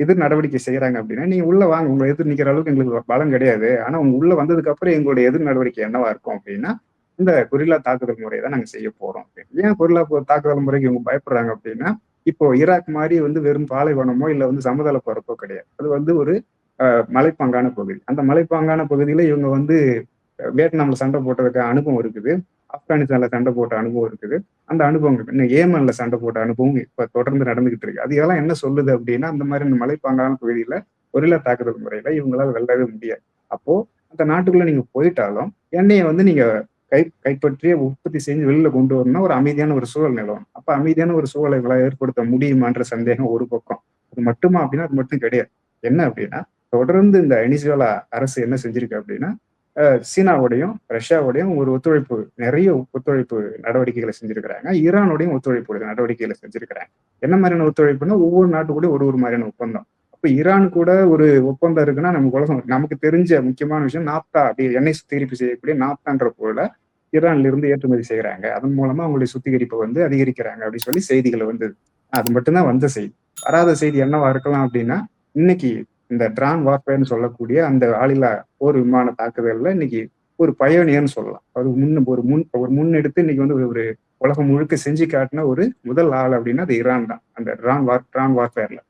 எதிர் நடவடிக்கை செய்யறாங்க அப்படின்னா நீங்க உள்ள வாங்க. உங்களை எதிர் நிக்கிற அளவுக்கு எங்களுக்கு பலம் கிடையாது. ஆனா உங்க உள்ள வந்ததுக்கு அப்புறம் எங்களுடைய எதிர் நடவடிக்கை என்னவா இருக்கும் அப்படின்னா இந்த கொரில்லா தாக்குதல் முறையை தான் நாங்க செய்ய போறோம். ஏன் கொரில்லா தாக்குதல் முறைக்கு இவங்க பயப்படுறாங்க அப்படின்னா இப்போ ஈராக் மாதிரி வந்து வெறும் பாலைவனமோ இல்ல வந்து சமதள பரப்போ கிடையாது. அது வந்து ஒரு மலைப்பாங்கான பகுதி. அந்த மலைப்பாங்கான பகுதியில இவங்க வந்து வியட்நாம்ல சண்டை போட்டதுக்கு அனுபவம் இருக்குது. ஆப்கானிஸ்தான்ல சண்டை போட்ட அனுபவம் இருக்குது. அந்த அனுபவம் இன்னும் ஏமன்ல சண்டை போட்ட அனுபவம் இப்ப தொடர்ந்து நடந்துகிட்டு இருக்கு. அது இதெல்லாம் என்ன சொல்லுது அப்படின்னா அந்த மாதிரி இந்த மலைப்பாங்கான பகுதியில கொரில்லா தாக்குதல் முறையில இவங்களால வெல்லவே முடியாது. அப்போ அந்த நாட்டுக்குள்ள நீங்க போயிட்டாலும் எண்ணெயை வந்து நீங்க கை கைப்பற்றிய உற்பத்தி செஞ்சு வெளியில கொண்டு வரணும்னா ஒரு அமைதியான ஒரு சூழல் நிலவும் அப்ப அமைதியான ஒரு சூழலை இவங்களால ஏற்படுத்த முடியுமான்ற சந்தேகம் ஒரு பக்கம். அது மட்டுமா அப்படின்னா அது மட்டும் கிடையாது. என்ன அப்படின்னா தொடர்ந்து இந்த வெனிசுவேலா அரசு என்ன செஞ்சிருக்கு அப்படின்னா சீனாவோடையும் ரஷ்யாவோடையும் ஒரு ஒத்துழைப்பு நிறைய ஒத்துழைப்பு நடவடிக்கைகளை செஞ்சிருக்கிறாங்க. ஈரானோடையும் ஒத்துழைப்பு நடவடிக்கைகளை செஞ்சிருக்கிறாங்க. என்ன மாதிரியான ஒத்துழைப்புன்னா ஒவ்வொரு நாட்டு கூட ஒரு ஒரு மாதிரியான ஒப்பந்தம். இப்போ ஈரான் கூட ஒரு ஒப்பந்தம் இருக்குன்னா நமக்கு உலகம் நமக்கு தெரிஞ்ச முக்கியமான விஷயம் நாப்தா அப்படி எண்ணெய் சுத்திகரிப்பு செய்யக்கூடிய நாப்தான்ற பொருளை ஈரான்ல இருந்து ஏற்றுமதி செய்கிறாங்க அதன் மூலமா அவங்களுடைய சுத்திகரிப்பை வந்து அதிகரிக்கிறாங்க அப்படின்னு சொல்லி செய்திகள் வந்தது. அது மட்டும்தான் வந்த செய்தி. வராத செய்தி என்னவா இருக்கலாம் அப்படின்னா இன்னைக்கு இந்த ட்ரான் வார்ஃபேர்னு சொல்லக்கூடிய அந்த ஆளில்லா போர் விமான தாக்குதல்ல இன்னைக்கு ஒரு பயோனியர்னு சொல்லலாம். அது முன் ஒரு முன் ஒரு முன்னெடுத்து இன்னைக்கு வந்து ஒரு உலகம் முழுக்க செஞ்சு காட்டின ஒரு முதல் ஆள் அப்படின்னா அது ஈரான் தான். அந்த ட்ரான் வார் ட்ரான் வார்ஃபேர்ல